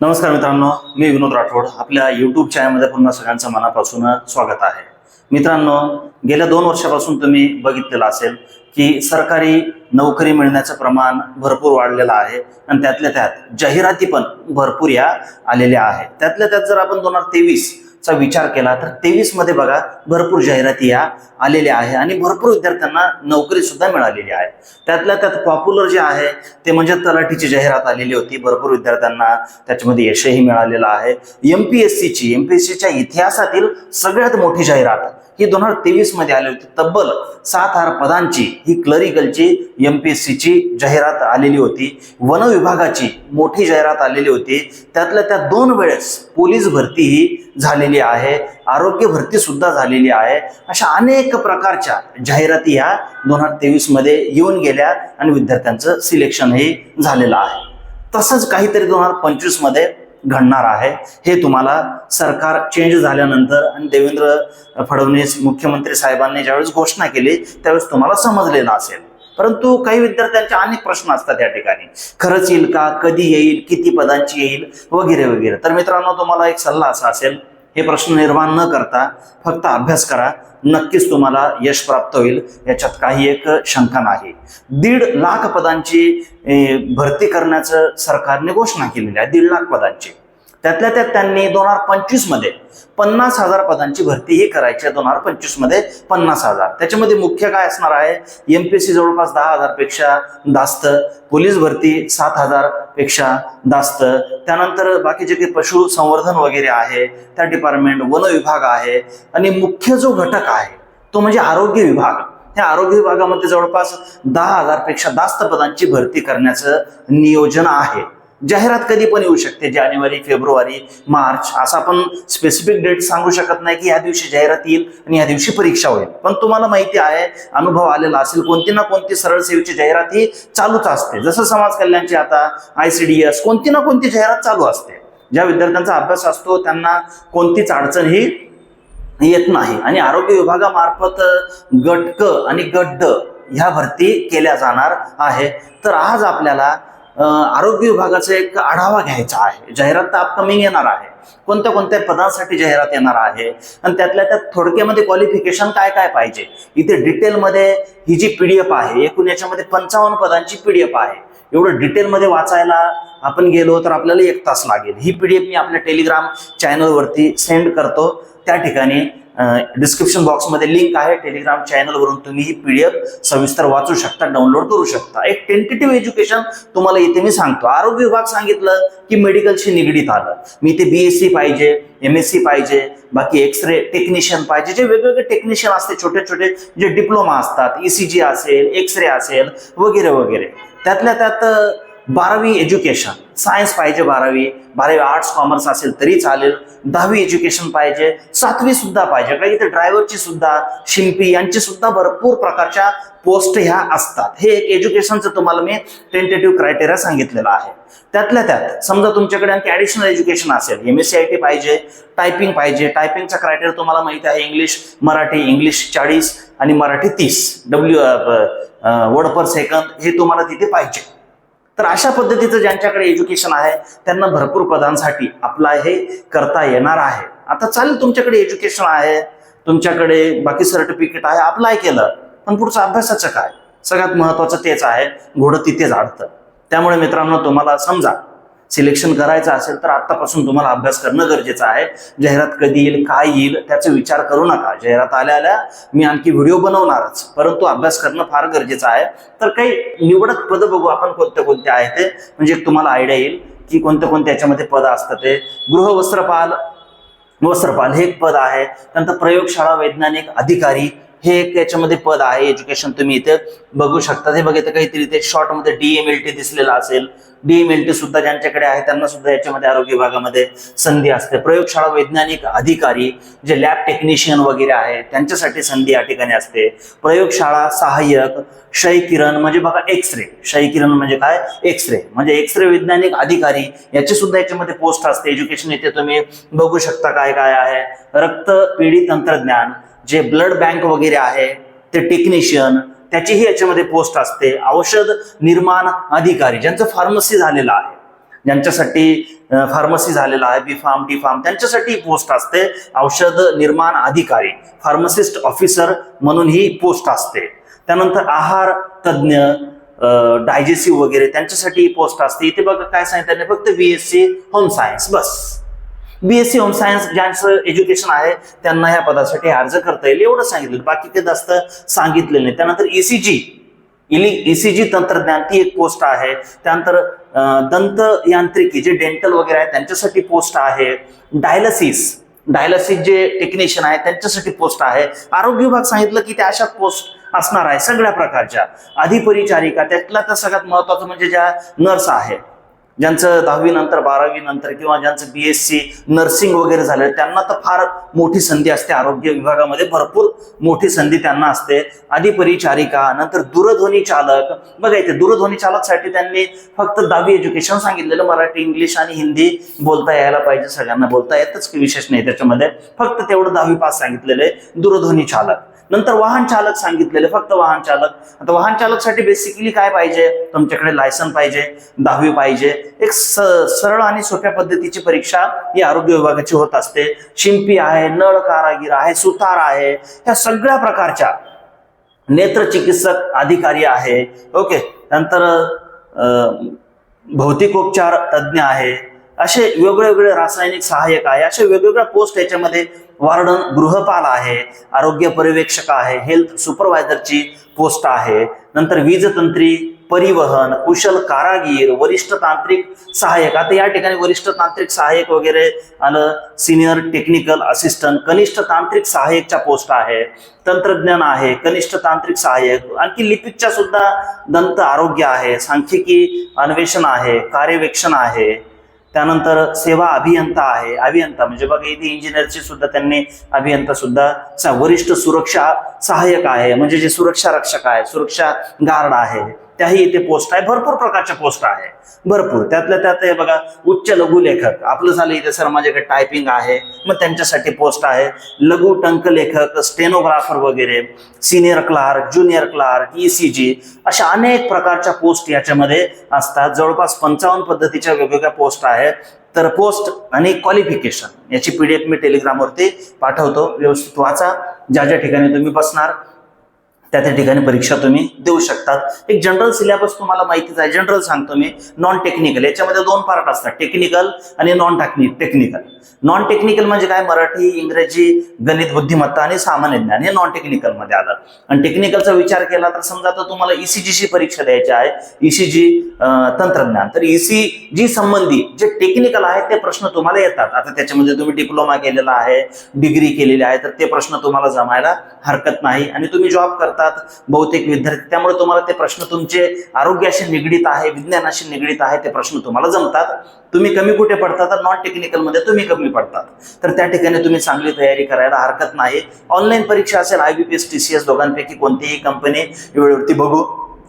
नमस्कार मित्रांनो मी विनोद राठोड. आपल्या युट्यूब चॅनलमध्ये पुन्हा सगळ्यांचं मनापासून स्वागत आहे. मित्रांनो गेल्या दोन वर्षापासून तुम्ही बघितलेलं असेल की सरकारी नोकरी मिळण्याचं प्रमाण भरपूर वाढलेलं आहे आणि त्यातल्या त्यात जाहिराती पण भरपूर या आलेल्या आहेत. त्यातल्या त्यात जर आपण दोन हजार तेवीस चा विचार केला तर तेवीसमध्ये बघा भरपूर जाहिराती या आलेल्या आहे आणि भरपूर विद्यार्थ्यांना नोकरी सुद्धा मिळालेली आहे. त्यातल्या त्यात पॉप्युलर जे आहे ते म्हणजे तलाठीची जाहिरात आलेली होती भरपूर विद्यार्थ्यांना त्याच्यामध्ये यशही मिळालेलं आहे. एम पी एस सीची एम पी एस सीच्या इतिहासातील सगळ्यात मोठी जाहिरात ही दोन हजार तेवीसमध्ये आली होती. तब्बल सात हार पदांची ही क्लरिकलची यम पी एस सीची जाहिरात आलेली होती. वन विभागाची मोठी जाहिरात आलेली होती. त्यातल्या त्या दोन वेळेस पोलीस भरती ही झालेली आहे आरोग्य भरती सुद्धा झालेली आहे. अशा अनेक प्रकारच्या जाहिराती ह्या दोन हजार तेवीसमध्ये येऊन गेल्या आणि विद्यार्थ्यांचं सिलेक्शनही झालेलं आहे. तसंच काहीतरी दोन हजार पंचवीसमध्ये घडणार आहे. हे तुम्हाला सरकार चेंज झाल्यानंतर आणि देवेंद्र फडणवीस मुख्यमंत्री साहेबांनी ज्यावेळेस घोषणा केली त्यावेळेस तुम्हाला समजलेलं असेल. परंतु काही विद्यार्थ्यांचे अनेक प्रश्न असतात या ठिकाणी. खरंच येईल का? कधी येईल? किती पदांची येईल? वगैरे वगैरे. तर मित्रांनो तुम्हाला एक सल्ला असा असेल हे प्रश्न निर्माण न करता फक्त अभ्यास करा. नक्कीच तुम्हाला यश प्राप्त होईल. याच्यात काही एक शंका नाही. दीड लाख पदांची भरती करण्याचं सरकारने घोषणा केलेली आहे. दीड लाख पदांची. त्यातल्या त्यात त्यांनी दोन हजार पंचवीसमध्ये पन्नास हजार पदांची भरती ही करायची आहे दोन हजार पंचवीसमध्ये पन्नास हजार. त्याच्यामध्ये मुख्य काय असणार आहे? एमपीएससी जवळपास दहा हजारपेक्षा जास्त. पोलीस भरती सात हजारपेक्षा जास्त. त्यानंतर बाकीचे काही पशु संवर्धन वगैरे आहे त्या डिपार्टमेंट वन विभाग आहे. आणि मुख्य जो घटक आहे तो म्हणजे आरोग्य विभाग. त्या आरोग्य विभागामध्ये जवळपास दहा हजारपेक्षा जास्त पदांची भरती करण्याचं नियोजन आहे. जाहिरात कधी पण येऊ शकते जानेवारी फेब्रुवारी मार्च असं आपण स्पेसिफिक डेट सांगू शकत नाही की या दिवशी जाहिरात येईल आणि या दिवशी परीक्षा होईल. पण तुम्हाला माहिती आहे अनुभव आलेला असेल कोणती ना कोणती सरळ सेवेची जाहिरात ही चालूच असते. जसं समाज कल्याणची आता आय सी डी एस कोणती ना कोणती जाहिरात चालू असते. ज्या विद्यार्थ्यांचा अभ्यास असतो त्यांना कोणतीच अडचण ही येत नाही. आणि आरोग्य विभागामार्फत गट क आणि गट ड ह्या भरती केल्या जाणार आहे. तर आज आपल्याला आरोग्य विभागाचा एक आढावा घ्यायचा आहे. जाहिरात तर अपकमिंग येणार आहे. कोणत्या कोणत्या पदांसाठी जाहिरात येणार आहे? आणि त्यातल्या त्यात थोडक्यामध्ये क्वालिफिकेशन काय काय पाहिजे? इथे डिटेलमध्ये ही जी पीडीएफ आहे एकूण याच्यामध्ये पंचावन्न पदांची पीडीएफ आहे. एवढं डिटेलमध्ये वाचायला आपण गेलो तर आपल्याला एक तास लागेल. ही पीडीएफ मी आपल्या टेलिग्राम चॅनलवरती सेंड करतो. त्या ठिकाणी डिस्क्रिप्शन बॉक्समध्ये लिंक आहे. टेलिग्राम चॅनलवरून तुम्ही ही पीडीएफ सविस्तर वाचू शकता डाउनलोड करू शकता. एक टेंटेटिव्ह एज्युकेशन तुम्हाला इथे मी सांगतो. आरोग्य विभाग सांगितलं की मेडिकलशी निगडीत आलं. मी इथे बीएससी पाहिजे एम एस सी पाहिजे बाकी एक्सरे टेक्निशियन पाहिजे. जे वेगवेगळे टेक्निशियन असते छोटे छोटे जे डिप्लोमा असतात ईसीजी असेल एक्सरे असेल वगैरे वगैरे त्यातल्या त्यात बारावी एज्युकेशन. सायन्स पाहिजे बारावी. बारावी आर्ट्स कॉमर्स असेल तरी चालेल. दहावी एज्युकेशन पाहिजे. सातवी सुद्धा पाहिजे. काही इथे ड्रायव्हरची सुद्धा शिंपी यांची सुद्धा भरपूर प्रकारच्या पोस्ट ह्या असतात. हे एक एज्युकेशनचं तुम्हाला मी टेंटेटिव्ह क्रायटेरिया सांगितलेलं आहे. त्यातल्या त्यात समजा तुमच्याकडे आणखी ऍडिशनल एज्युकेशन असेल M S C I T पाहिजे टायपिंग पाहिजे. टायपिंगचा क्रायटेरिया तुम्हाला माहिती आहे इंग्लिश मराठी इंग्लिश चाळीस आणि मराठी तीस. डब्ल्यू वर्ड पर सेकंद हे तुम्हाला तिथे पाहिजे. तर अशा पद्धतीचं ज्यांच्याकडे एज्युकेशन आहे त्यांना भरपूर पदांसाठी अप्लाय हे करता येणार आहे. आता चालेल तुमच्याकडे एज्युकेशन आहे तुमच्याकडे बाकी सर्टिफिकेट आहे अप्लाय केलं पण पुढचं अभ्यासाचं काय? सगळ्यात महत्वाचं तेच आहे घोडं तिथेच अडतं त्यामुळे मित्रांनो तुम्हाला समजा सिलेक्शन करायचं असेल तर आतापासून तुम्हाला अभ्यास करणं गरजेचं आहे. जाहिरात कधी येईल काय येईल त्याचा विचार करू नका. जाहिरात आल्या आल्या मी आणखी व्हिडिओ बनवणारच परंतु अभ्यास करणं फार गरजेचं आहे. तर काही निवडक पद बघू आपण कोणते कोणते आहे ते. म्हणजे एक तुम्हाला आयडिया येईल की कोणते कोणते याच्यामध्ये पद असतात ते. गृह वस्त्रपाल वस्त्रपाल हे एक पद आहे. त्यानंतर प्रयोगशाळा वैज्ञानिक अधिकारी हे एक याच्यामध्ये पद आहे एज्युकेशन तुम्ही इथे बघू शकता. हे बघितलं काहीतरी ते शॉर्टमध्ये डीएमएल दिसलेलं असेल. डीएमएलटी सुद्धा ज्यांच्याकडे आहे त्यांना सुद्धा याच्यामध्ये आरोग्य विभागामध्ये संधी असते. प्रयोगशाळा वैज्ञानिक अधिकारी जे लॅब टेक्निशियन वगैरे आहे त्यांच्यासाठी संधी या ठिकाणी असते. प्रयोगशाळा सहाय्यक क्षय किरण म्हणजे बघा एक्स रे क्षय किरण म्हणजे काय? एक्स रे म्हणजे एक्स रे वैज्ञानिक अधिकारी याची सुद्धा याच्यामध्ये पोस्ट असते. एज्युकेशन इथे तुम्ही बघू शकता काय काय आहे. रक्त पिढी तंत्रज्ञान जे ब्लड बँक वगैरे आहे ते टेक्निशियन त्याचीही याच्यामध्ये पोस्ट असते. औषध निर्माण अधिकारी ज्यांचं फार्मसी झालेलं आहे. ज्यांच्यासाठी फार्मसी झालेला आहे बी फार्म डी फार्म त्यांच्यासाठी ही पोस्ट असते. औषध निर्माण अधिकारी फार्मसिस्ट ऑफिसर म्हणून ही पोस्ट असते. त्यानंतर आहार तज्ज्ञ डायजेस्टिव्ह वगैरे त्यांच्यासाठी पोस्ट असते. इथे बघा काय सांगितलं त्यांनी? फक्त बीएससी होम सायन्स बस. बीएससी होम सायन्स ज्यांचं एज्युकेशन आहे त्यांना ह्या पदासाठी अर्ज करता येईल. एवढं सांगितलं. बाकी ते जास्त सांगितलेलं नाही. त्यानंतर ईसीजी इली ईसीजी तंत्रज्ञान ती एक पोस्ट आहे. त्यानंतर दंत यांत्रिकी जे डेंटल वगैरे आहे त्यांच्यासाठी पोस्ट आहे. डायलसिस डायलसिस जे टेक्निशियन आहे त्यांच्यासाठी पोस्ट आहे. आरोग्य विभाग सांगितलं की त्या अशा पोस्ट असणार आहे सगळ्या प्रकारच्या. अधिपरिचारिका त्यातला तर सगळ्यात महत्वाचं म्हणजे ज्या नर्स आहे. ज्यांचं दहावी नंतर बारावी नंतर किंवा ज्यांचं बी एस सी नर्सिंग वगैरे झालं त्यांना तर फार मोठी संधी असते. आरोग्य विभागामध्ये भरपूर मोठी संधी त्यांना असते. आधी परिचारिका नंतर दूरध्वनी चालक. बघा इथे दूरध्वनी चालकसाठी त्यांनी फक्त दहावी एज्युकेशन सांगितलेलं. मराठी इंग्लिश आणि हिंदी बोलता यायला पाहिजे सगळ्यांना बोलता येतच विशेष नाही त्याच्यामध्ये. फक्त तेवढं दहावी पास सांगितलेलं आहे. दूरध्वनी चालक. नंतर वाहन चालक सांगितलेले फक्त वाहन चालक. आता वाहन चालकसाठी बेसिकली काय पाहिजे? तुमच्याकडे लायसन पाहिजे दहावी पाहिजे. एक स सरळ आणि सोप्या पद्धतीची परीक्षा ही आरोग्य विभागाची होत असते. शिंपी आहे नळ कारागीर आहे सुतार आहे ह्या सगळ्या प्रकारच्या नेत्र चिकित्सक अधिकारी आहे. ओके नंतर भौतिकोपचार तज्ज्ञ आहे. असे वेगवेगळे रासायनिक सहाय्यक आहे असे वेगवेगळ्या पोस्ट याच्यामध्ये वार्डन गृहपाल आहे आरोग्य पर्यवेक्षक आहे हेल्थ सुपरवायझरची पोस्ट आहे. नंतर वीजतंत्री परिवहन कुशल कारागीर वरिष्ठ तांत्रिक सहाय्यक. आता या ठिकाणी वरिष्ठ तांत्रिक सहाय्यक वगैरे आलं सिनियर टेक्निकल असिस्टंट कनिष्ठ तांत्रिक सहाय्यकच्या पोस्ट आहे तंत्रज्ञान आहे कनिष्ठ तांत्रिक सहाय्यक. आणखी लिपिकच्या सुद्धा दंत आरोग्य आहे सांख्यिकी अन्वेषण आहे कार्यवेक्षण आहे. त्यानंतर सेवा अभियंता आहे अभियंता. म्हणजे बघा इथे इंजिनियरची सुद्धा त्यांनी अभियंता सुद्धा वरिष्ठ सुरक्षा सहाय्यक आहे. म्हणजे जे सुरक्षा रक्षक आहे सुरक्षा गार्ड आहे. त्याही इथे पोस्ट आहे. भरपूर प्रकारच्या पोस्ट आहे. भरपूर. त्यातल्या त्यात हे बघा उच्च लघु लेखक आपलं झालं इथे सर माझ्याकडे टायपिंग आहे. मग त्यांच्यासाठी पोस्ट आहे. लघु टंक लेखक स्टेनोग्राफर वगैरे senior clerk junior clerk ECG अशा अनेक प्रकारच्या पोस्ट याच्यामध्ये असतात. जवळपास पंचावन्न पद्धतीच्या वेगवेगळ्या पोस्ट आहेत. तर पोस्ट आणि क्वालिफिकेशन याची पीडीएफ मी टेलिग्रामवरती पाठवतो. व्यवस्थित वाचा. ज्या ज्या ठिकाणी तुम्ही बसणार त्या त्या ठिकाणी परीक्षा तुम्ही देऊ शकतात. एक जनरल सिलेबस तुम्हाला माहितीच आहे. जनरल सांगतो मी. नॉन टेक्निकल याच्यामध्ये दोन पार्ट असतात. टेक्निकल आणि नॉन टेक्निकल नॉन टेक्निकल म्हणजे काय? मराठी इंग्रजी गणित बुद्धिमत्ता आणि सामान्य ज्ञान हे नॉन टेक्निकलमध्ये आलं. आणि टेक्निकलचा विचार केला तर समजा तर तुम्हाला ईसीजीची परीक्षा द्यायची आहे. ईसीजी तंत्रज्ञान. तर ईसीजी संबंधी जे टेक्निकल आहे ते प्रश्न तुम्हाला येतात. आता त्याच्यामध्ये तुम्ही डिप्लोमा केलेला आहे डिग्री केलेली आहे तर ते प्रश्न तुम्हाला जमायला हरकत नाही आणि तुम्ही जॉब करता. करतात बहुतेक विद्यार्थी. त्यामुळे तुम्हाला ते प्रश्न तुमचे आरोग्याशी निगडीत आहे विज्ञानाशी निगडीत आहे ते प्रश्न तुम्हाला जमतात. तुम्ही कमी कुठे पडतात तर नॉन टेक्निकलमध्ये तुम्ही कमी पडतात. तर त्या ठिकाणी तुम्ही चांगली तयारी करायला हरकत नाही. ऑनलाईन परीक्षा असेल आयबीपीएस एस दोघांपैकी कोणतीही कंपनी वेळेवरती बघू.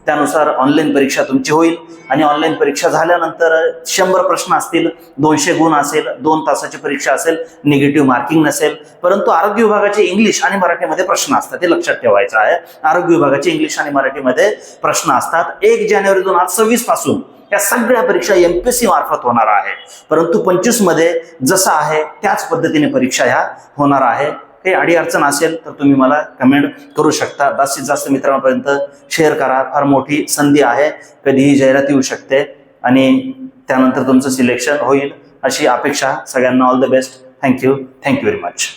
त्यानुसार ऑनलाईन परीक्षा तुमची होईल. आणि ऑनलाईन परीक्षा झाल्यानंतर शंभर प्रश्न असतील दोनशे गुण असेल दोन तासाची परीक्षा असेल निगेटिव्ह मार्किंग नसेल. परंतु आरोग्य विभागाचे इंग्लिश आणि मराठीमध्ये प्रश्न असतात ते लक्षात ठेवायचं आहे. आरोग्य विभागाचे इंग्लिश आणि मराठीमध्ये प्रश्न असतात. एक जानेवारी दोन हजार सव्वीसपासून या सगळ्या परीक्षा एमपीएससी मार्फत होणार आहे परंतु पंचवीसमध्ये जसं आहे त्याच पद्धतीने परीक्षा ह्या होणार आहे. काही अडीअडचण असेल तर तुम्ही मला कमेंट करू शकता. जास्तीत जास्त मित्रांपर्यंत शेअर करा. फार मोठी संधी आहे. कधीही जाहिरात येऊ शकते. आणि त्यानंतर तुमचं सिलेक्शन होईल अशी अपेक्षा सगळ्यांना. All the best thank you thank you very much